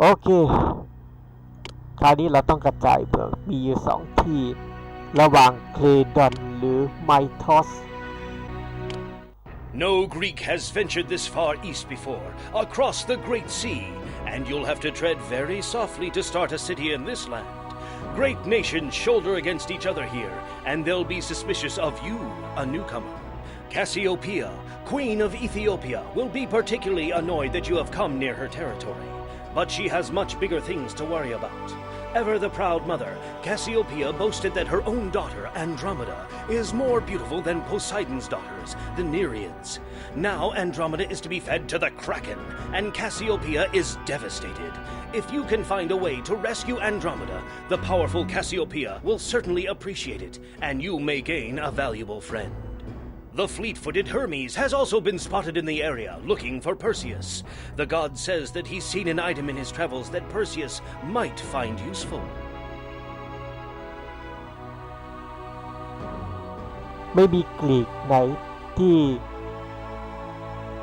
โอเค คราวนี้เราต้องกระจายเมืองมีอยู่สองที่ ระหว่างเคลดอนหรือไมทอส No Greek has ventured this far east before, across the Great Sea, and you'll have to tread very softly to start a city in this land. Great nations shoulder against each other here, and they'll be suspicious of you, a newcomer. Cassiopeia, Queen of Ethiopia, will be particularly annoyed that you have come near her territory, but she has much bigger things to worry about. Ever the proud mother, Cassiopeia boasted that her own daughter, Andromeda, is more beautiful than Poseidon's daughters, the Nereids. Now Andromeda is to be fed to the Kraken, and Cassiopeia is devastated. If you can find a way to rescue Andromeda, the powerful Cassiopeia will certainly appreciate it, and you may gain a valuable friend. The fleet footed Hermes has also been spotted in the area looking for Perseus. The god says that he's seen an item in his travels that Perseus might find useful. ไม่มีกลีกไหนที่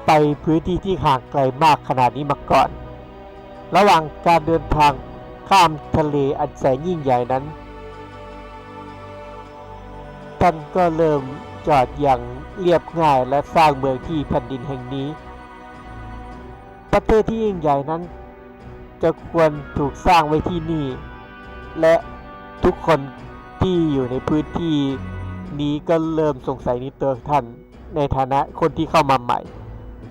ไปพื้นที่ที่ห่างไกลมากขนาดนี้มาก่อน ระหว่างการเดินทางข้ามทะเลอันแสนยิ่งใหญ่นั้น ท่านก็เริ่ม จอดอย่างเรียบง่ายและสร้างเมืองที่แผ่นดินแห่งนี้ ประเทศที่ยิ่งใหญ่นั้น จะควรถูกสร้างไว้ที่นี่ และทุกคนที่อยู่ในพื้นที่นี้ก็เริ่มสงสัยในตัวท่าน ในฐานะคนที่เข้ามาใหม่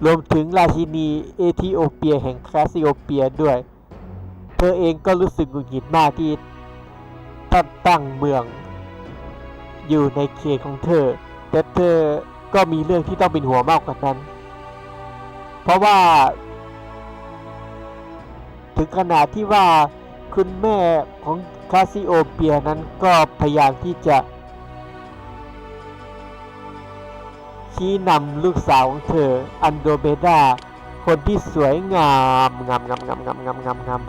รวมถึงราชินีเอธิโอเปียแห่งแคสซิโอเปียด้วย เธอเองก็รู้สึกหงุดหงิดมากที่ท่านตั้งเมือง อยู่ในเขตของเธอ แต่เธอก็มีเรื่องที่ต้องเป็นห่วงมากกว่านั้น เพราะว่า ถึงขนาดที่ว่าคุณแม่ของคาซิโอเปียนั้นก็พยายามที่จะ ชี้นำลูกสาวของเธอ อันโดเมดา คนที่สวยงามงามงามงามงามงามงามงาม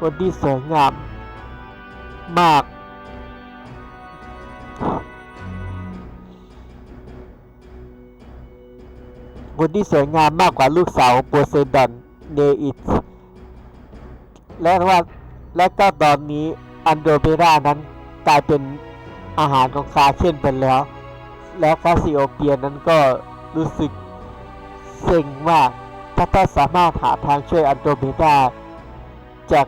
คนที่สวยงามมาก คนที่สวยงามมากกว่าลูกสาวของโปเซดอนเนอิสและว่าและก็ตอนนี้อันโดเมดานั้นกลายเป็นอาหารของคาเคนไปแล้ว และคาซิโอเปียนั้นก็รู้สึกเซ็งว่าถ้าท่านสามารถหาทางช่วยอันโดเมดาจาก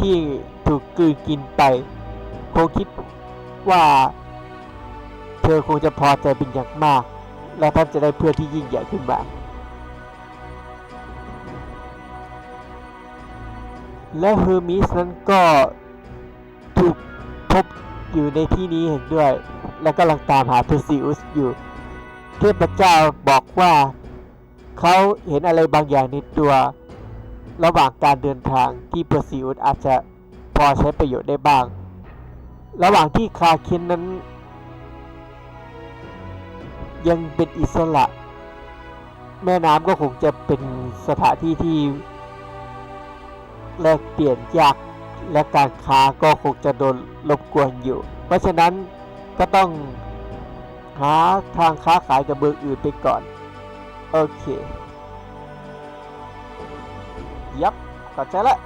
ที่ถูกกืนกินไปคงคิด ว่า เธอคงจะพอใจเป็นอย่างมาก และท่านจะได้เพื่อนที่ยิ่งใหญ่ขึ้นมา และเฮอร์มิสนั้นก็ถูกพบอยู่ในที่นี้เห็นด้วย และกำลังตามหาเพอร์ซิอุสอยู่ เทพเจ้าบอกว่าเขาเห็นอะไรบางอย่างในตัว ระหว่างการเดินทางที่เพอร์ซิอุสอาจจะพอใช้ประโยชน์ได้บ้าง ระหว่างที่คาเคนนั้น ยังเป็นอิสระ แม่น้ำก็คงจะเป็นสถานที่ที่แลกเปลี่ยนยากและการค้าก็คงจะโดนรบกวนอยู่ เพราะฉะนั้นก็ต้องหาทางค้าขายกับเมืองอื่นไปก่อน โอเค ยับเข้าใจละ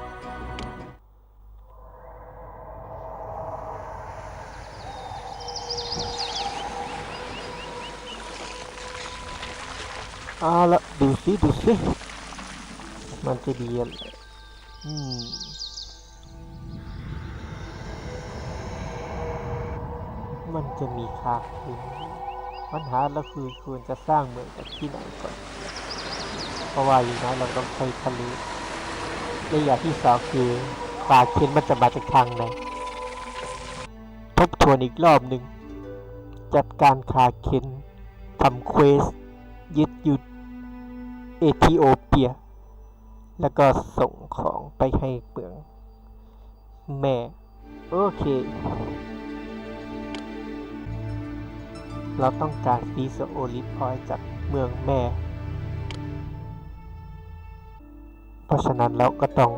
เอาละดูสิดูสิมันจะดีอะไรอืมมันจะมีค่าคืนปัญหาเราคือควรจะสร้างเมืองจากที่ไหนก่อน เพราะว่าอย่างนั้นเราต้องใช้ทะเลและอย่างที่สองคือปลาเค็นมันจะมาจากทางไหนทบทวนอีกรอบหนึ่งจัดการคาเคนทำเควส ยึดหยุดเอธิโอเปีย แล้วก็ส่งของไปให้เมือง แม่ โอเค เราต้องการฟีสโอลิฟพอยจากเมืองแม่ เพราะฉะนั้นเราก็ต้อง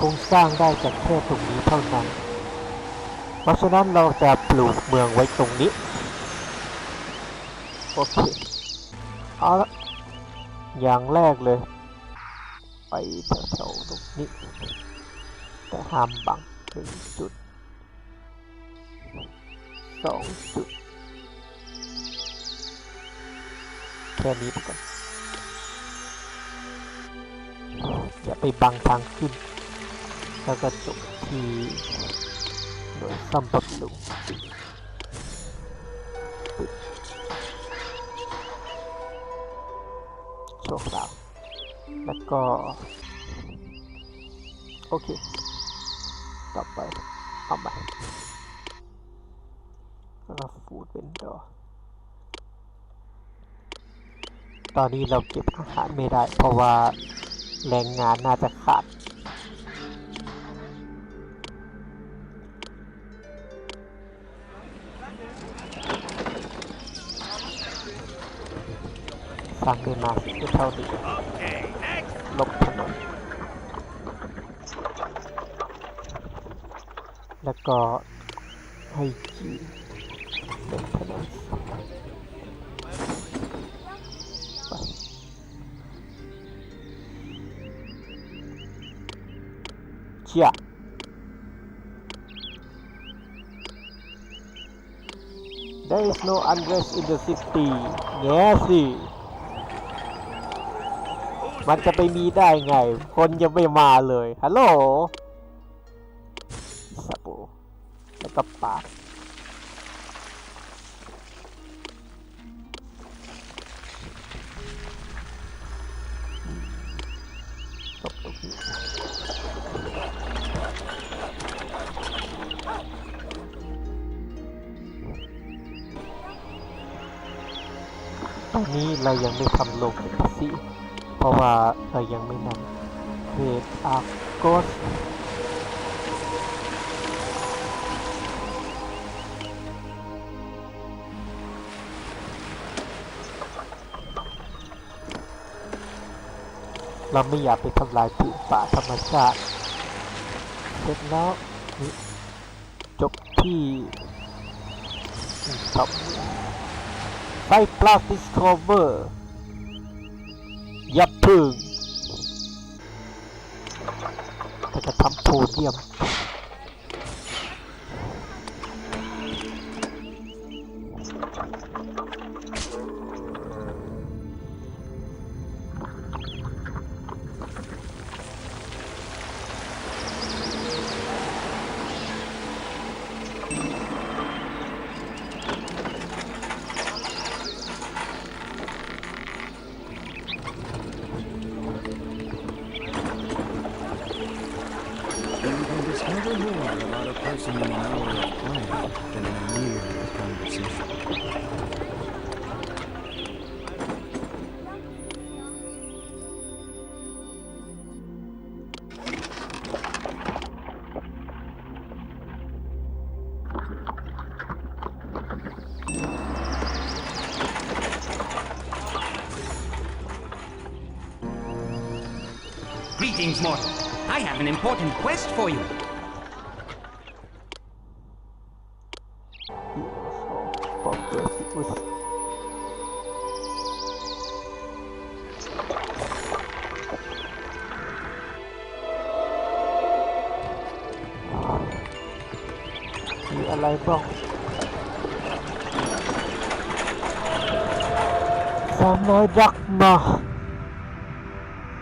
คงสร้างได้จากแค่ตรงนี้เท่านั้น เพราะฉะนั้นเราจะปลูกเมืองไว้ตรงนี้ โอเค เอาละอย่างแรกเลย ไปแถวๆตรงนี้ แต่ห้ามบังหนึ่งจุดสองจุด แค่นี้ปก่อนอย่าไปบังทางขึ้น แล้วก็จบที่หน่วยซ่อมบำรุง ก็ โอเค ต่อไปเอาใหม่แล้วฟูดเวนดอร์ตอนนี้เราเก็บอาหารไม่ได้ เพราะว่าแรงงานน่าจะขาดสร้างได้มาเท่านี้ Okay, next. ลบถนน แล้วก็ให้จีนเป็นถนนไปเชี่ย There is no unrest in the city แง่สิ มันจะไปมีได้ไง คนยังไม่มาเลย ฮัลโหล แล้วก็ปาตบตรงนี้ตอนนี้เรายังไม่ทำโลงภาษีเพราะว่าเรายังไม่นำเทรดอาร์กส เราไม่อยากไปทำลายผืนป่าธรรมชาติ เสร็จแล้วจบที่สองไฟปลาดิสคอเวอร์ยับพึ่งแต่จะทำโพเดียม an hour of than a year of conversation. Greetings, mortal. I have an important quest for you.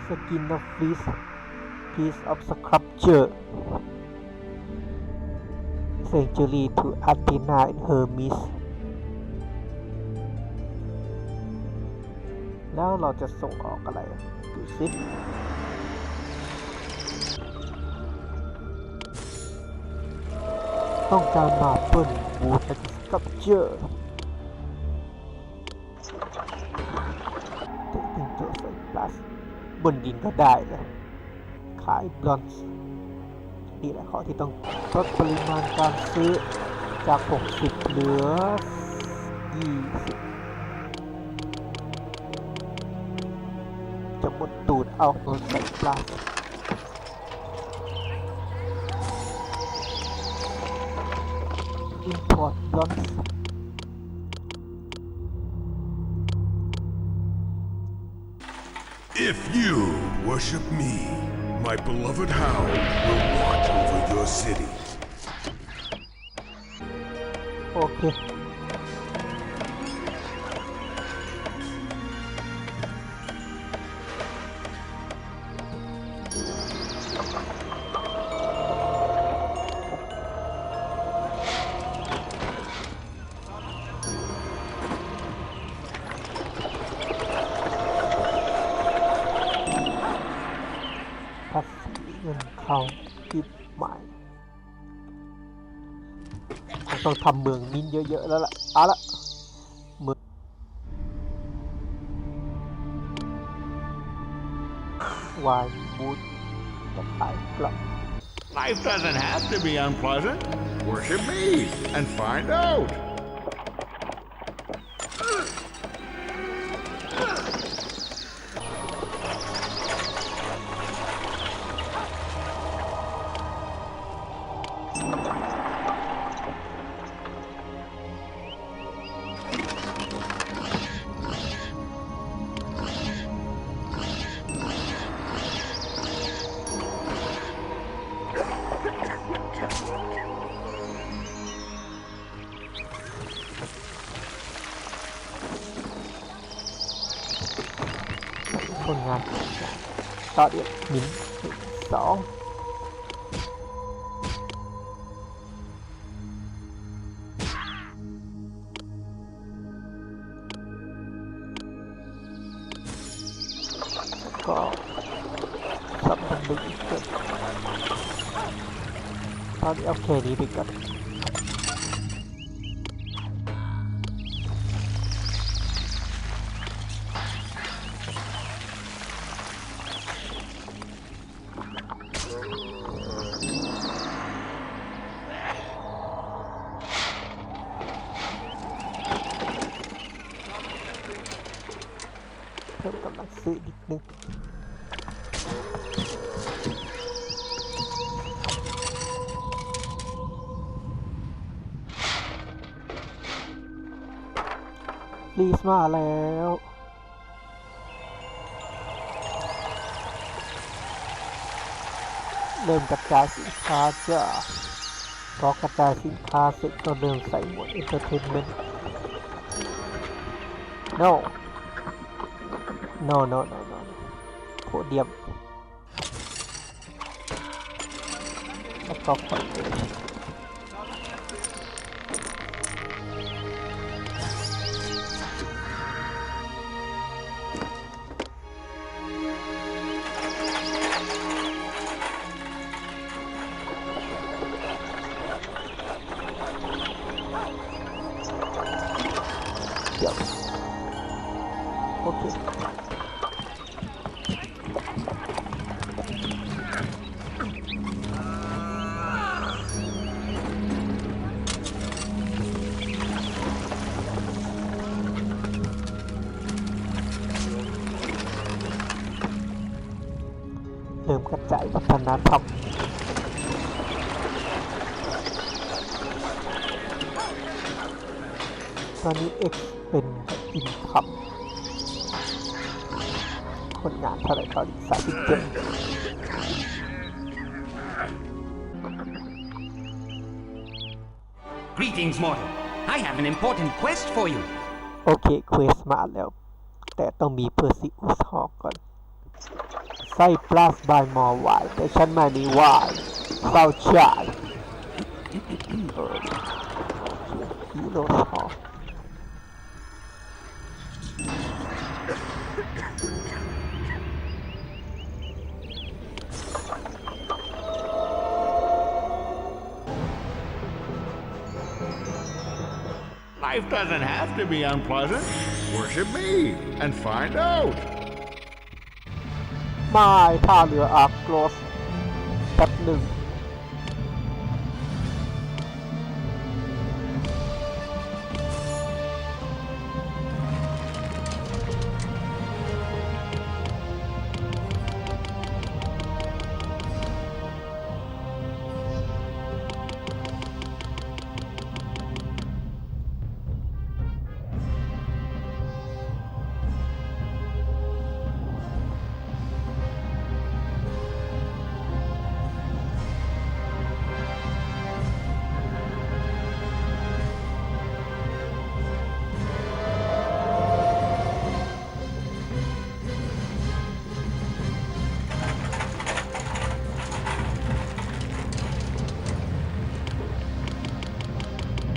สกินออฟฟิศ piece of sculpture sanctuary to Athena and Hermes แล้วเราจะส่งออกอะไรอะดูสิต้องการมาเปิ้ลบูทและกับเจอร์ บนดินก็ได้เลยขายบลอนซ์นี่แหละข้อที่ต้องลดปริมาณการซื้อจาก 60 เหลือ 20 จะหมดตูดเอาเงินใส่ปลาอินพอร์ตบลอนซ์ If you worship me, my beloved hound will watch over your city. โทำเมืองมินเยอะๆแล้วล่ะเอาละเมืองวายบูธจะไปกลับ Life doesn't have to be unpleasant. Worship me and find out. ก็สับบันดึกอีกเกิดตอนนี้โอเคดีไปก่อน กระจายสินค้าจ้าพอกระจายสินค้าเสร็จก็เดินใส่หมวดเอนเตอร์เทนเมนต์ no no no no no โพเดียมแล้วก็คอนเทน เริ่มกระจายวัฒนธรรมตอนนี้ X เป็นอินคัมคนงานเท่าไหร่ตอนนี้สามสิบเจ็ด Greetings, mortal. I have an important quest for you. โอเคเควสมาแล้ว แต่ต้องมีเพอร์ซิอุสฮอกก่อน ไส้ปลาสบายมอวายแต่ฉันไม่มีวายเศร้าชาติเออฮีโร่ฮอก Life doesn't have to be unpleasant. Worship me and find out. ไม่ท่าเรืออาร์โกรสแป๊บหนึ่ง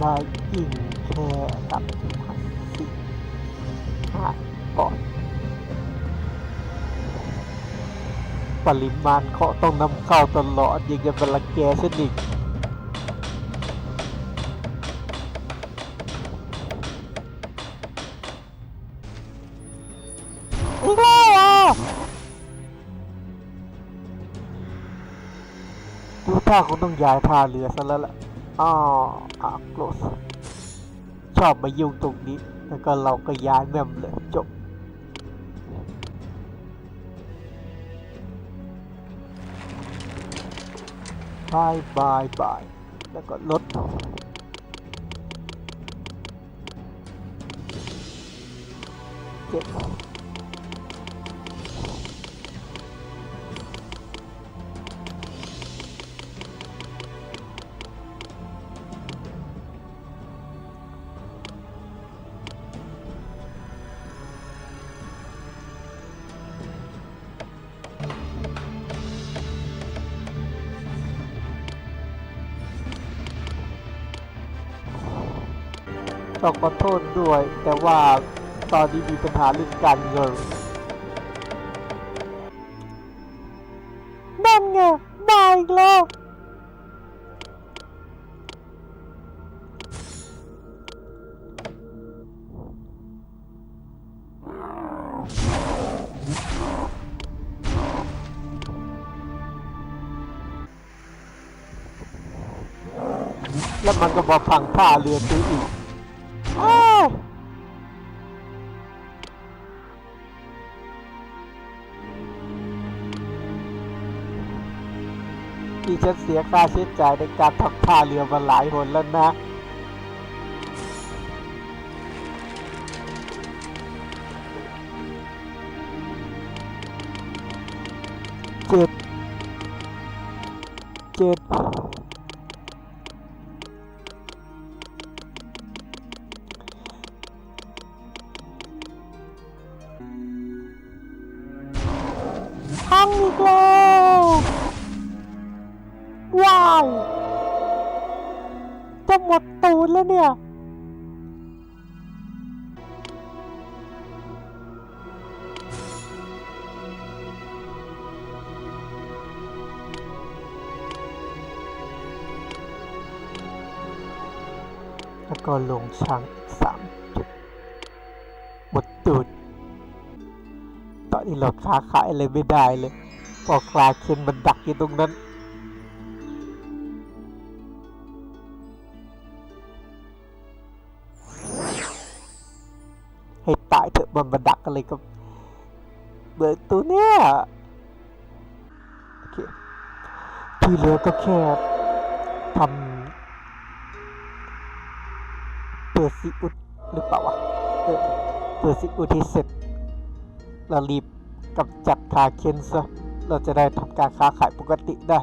ได้ยิ่งแค่กับสิห้าปอน ปริมาณเขาต้องนำเข้าตลอดยังจะเป็นละแกฉันอีกอีกแล้วเหรอดูท่าคงต้องย้ายท่าเรือซะแล้วล่ะอ๋อ อะโกรสชอบมายุ่งตรงนี้ แล้วก็เราก็ย้ายแมมเลยจบบายบายบาย แล้วก็ลดเจ็ด ต้องขอโทษด้วย แต่ว่าตอนนี้มีปัญหาเรื่องการเงินนั่นไงมาอีกแล้วแล้วมันก็มาพังท่าเรือซื้ออีก ที่ฉันเสียค่าใช้จ่ายในการทำท่าเรือมาหลายหนแล้วนะเจ็ดเจ็ด ก็ลงช้างอีกสามจุดหมดตูดตอนนี้เราค้าขายอะไรไม่ได้เลยพอคลาเคนมันดักอยู่ตรงนั้นให้ตายเถอะมันมาดักอะไรกับเบิร์ตัวเนี้ยโอเคที่เหลือก็แค่ทำ เปิดซิอุดหรือเปล่าวะเออเปิดซิอุดที่เสร็จ เรารีบกับจัดคาเคนซะเราจะได้ทำการค้าขายปกติได้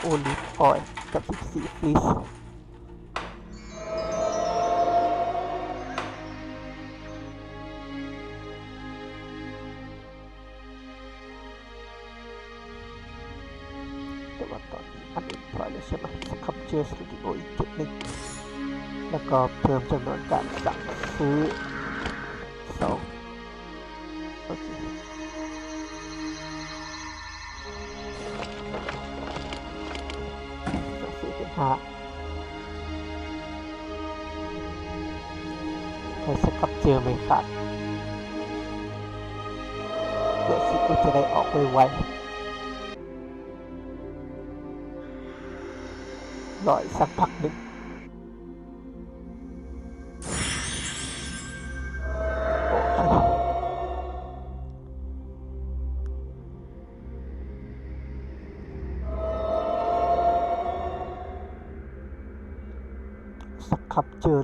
โอลิฟออยกับสิบสี่ฟรีสแต่ว่าตอนนี้อันอื่นพอแล้วใช่ไหมสครับเจอสตูดิโออีกจุดหนึ่งแล้วก็เพิ่มจำนวนการสั่งซื้อสองโอเค องสี่เป็นห้าใครสักครับเจอไหมครับเพื่อสิกูจะได้ออกไปไวๆรออีกสักพักหนึ่ง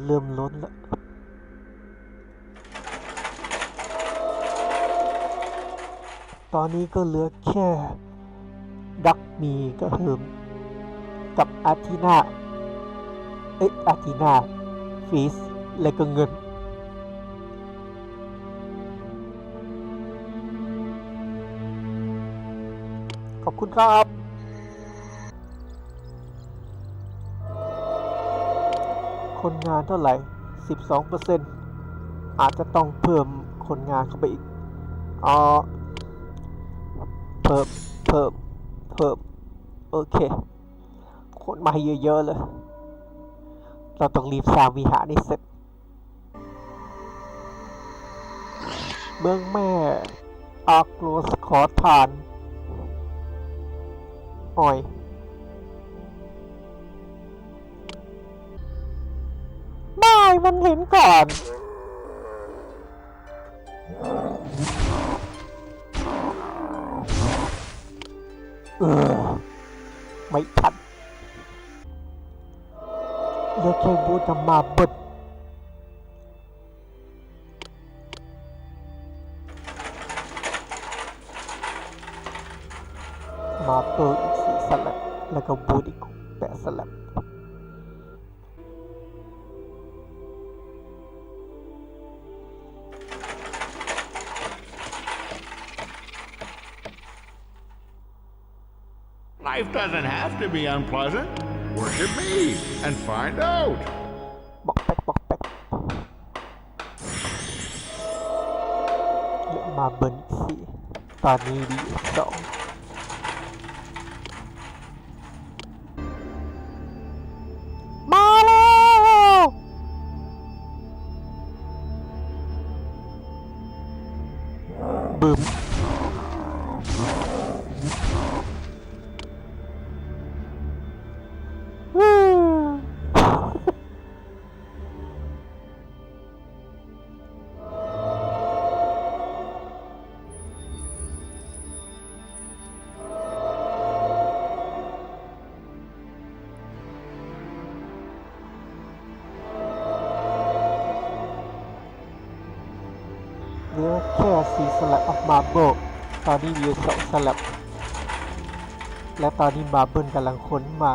เริ่มล้นแล้วตอนนี้ก็เหลือแค่ดักมีก็เฮิมกับอาทินาเอ้ยอาทินาฟีสและก็เงิน ขอบคุณครับ คนงานเท่าไหร่ 12%อาจจะต้องเพิ่มคนงานเข้าไปอีกออเพิ่ม เพิ่ม เพิ่ม โอเค คนมาเยอะๆเลย เราต้องรีบสร้างวิหารให้เสร็จ เมืองแม่อาร์โกรสขอทานอ่อย มันเห็นก่อนเออไม่ทันเหลือแค่บูจะมาบิด doesn't have to be unpleasant. Worship me and find out. บอกแป๊กบ สลับออกมาเบิลตอนนี้มีอยู่สองสลับ และตอนนี้มาเบิลกำลังค้นมา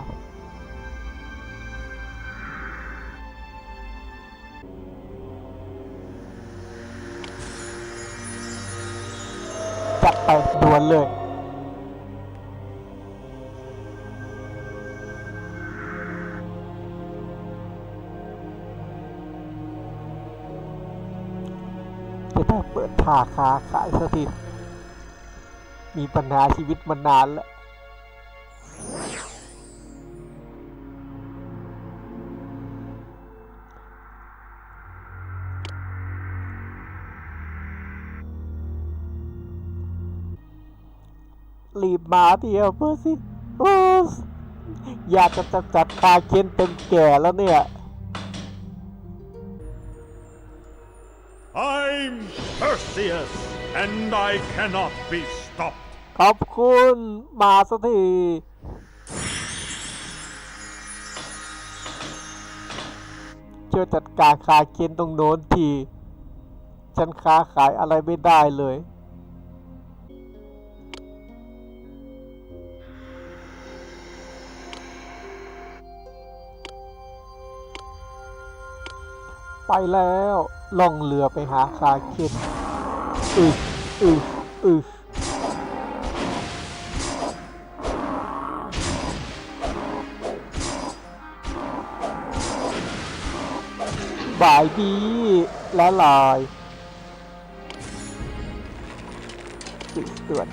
เปิดท่าค้าขายสักทีมีปัญหาชีวิตมานานแล้วรีบมาเดียวเพื่อสิอยากจะจัดจัดคาเคนเต็มแก่แล้วเนี่ย Perseus, and I cannot be stopped. ขอบคุณมาสักทีช่วยจัดการคาเคนตรงโน้นที ฉันค้าขายอะไรไม่ได้เลย ไปแล้วล่องเรือไปหาคาเคนอึอึอึบ่ายดีและลายสิเตือน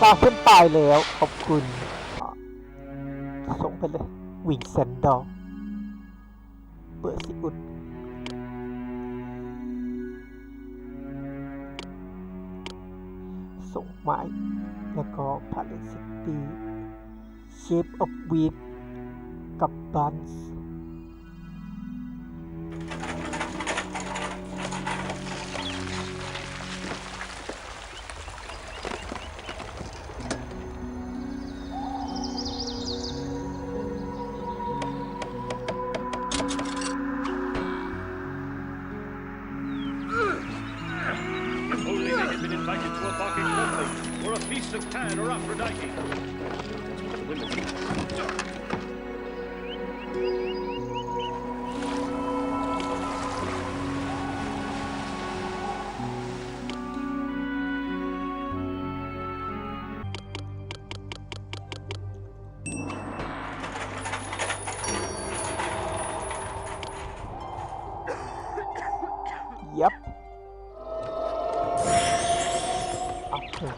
ตาขึ้นตายแล้วขอบคุณ ส่งไปเลย วิ่งเซนดอร์เปิดสิอุดส่งไม้แล้วก็พาเลนซิตี้เชฟออฟวีดกับบันส์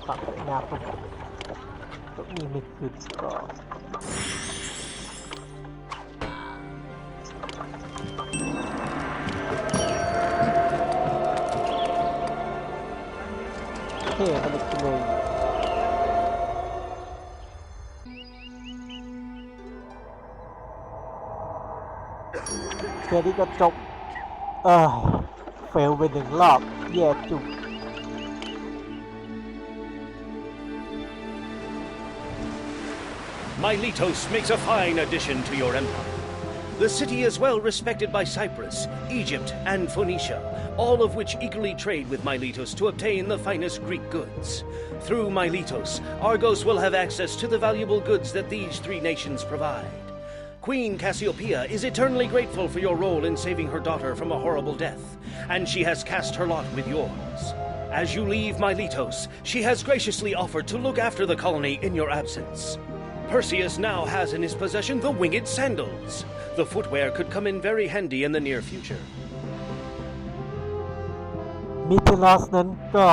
ฝั่งหน้าตรงตรงนี้ไม่ขึ้นก็เท่กันเลยแค่นี้ก็จบ เอ้ยเฟลไปหนึ่งรอบ แย่จุก Miletos makes a fine addition to your empire. The city is well respected by Cyprus, Egypt, and Phoenicia, all of which eagerly trade with Miletos to obtain the finest Greek goods. Through Miletos, Argos will have access to the valuable goods that these three nations provide. Queen Cassiopeia is eternally grateful for your role in saving her daughter from a horrible death, and she has cast her lot with yours. As you leave Miletos, she has graciously offered to look after the colony in your absence. Perseus now has in his possession the winged sandals. The footwear could come in very handy in the near future. มิเทลอสนั้นก็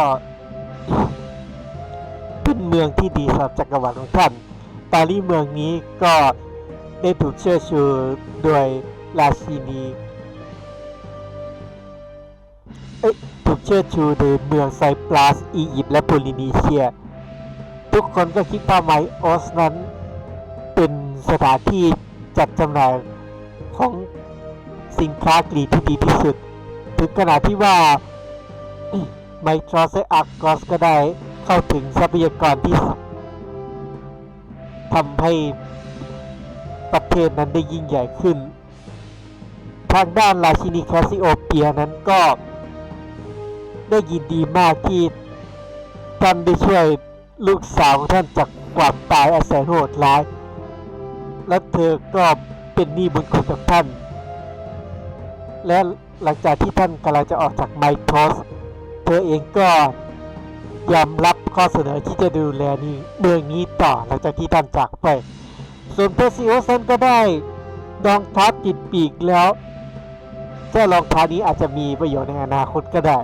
เป็นเมืองที่ดีสำหรับจักรวรรดิของท่านปารีเมืองนี้ก็ได้ถูกเชิดชูโดยราชินีเอ้ยถูกเชิดชูโดยเมืองไซปรัสอียิปต์และโพลินีเซีย ทุกคนก็คิดว่าไมโอสนั้น สถานที่จัดจำหน่ายของสินค้ากรีกที่ดีที่สุด ถึงขนาดที่ว่าไมทรอสและอาร์กอสก็ได้เข้าถึงทรัพยากรที่ทำให้ประเทศนั้นได้ยิ่งใหญ่ขึ้น ทางด้านราชินีคสซิโอเปียนั้นก็ได้ยินดีมากที่ท่านได้ช่วยลูกสาวของท่านจากความตายอันแสนโหดร้าย และเธอก็เป็นหนี้บุญคุณกับท่าน และหลังจากที่ท่านกำลังจะออกจากไมโทสเธอเองก็ยอมรับข้อเสนอที่จะดูแลนี้เมืองนี้ต่อหลังจากที่ท่านจากไป ส่วนเพอร์ซิโอสันก็ได้รองเท้าติดปีกแล้วเจ้ารองเท้านี้อาจจะมีประโยชน์ในอนาคตก็ได้